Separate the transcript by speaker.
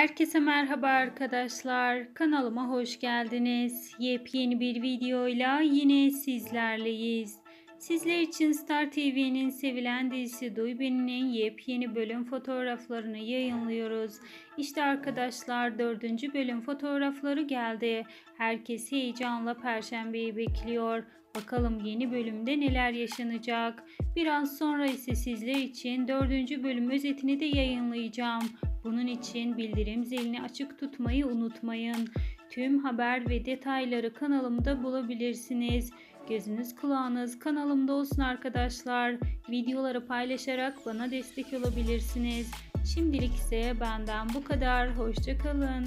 Speaker 1: Herkese merhaba arkadaşlar. Kanalıma hoş geldiniz. Yepyeni bir videoyla yine sizlerleyiz. Sizler için Star TV'nin sevilen dizisi Duy yepyeni bölüm fotoğraflarını yayınlıyoruz. İşte arkadaşlar dördüncü bölüm fotoğrafları geldi. Herkes heyecanla Perşembeyi bekliyor. Bakalım yeni bölümde neler yaşanacak. Biraz sonra ise sizler için dördüncü bölüm özetini de yayınlayacağım. Bunun için bildirim zilini açık tutmayı unutmayın. Tüm haber ve detayları kanalımda bulabilirsiniz. Gözünüz kulağınız kanalımda olsun arkadaşlar. Videoları paylaşarak bana destek olabilirsiniz. Şimdilik ise benden bu kadar. Hoşçakalın.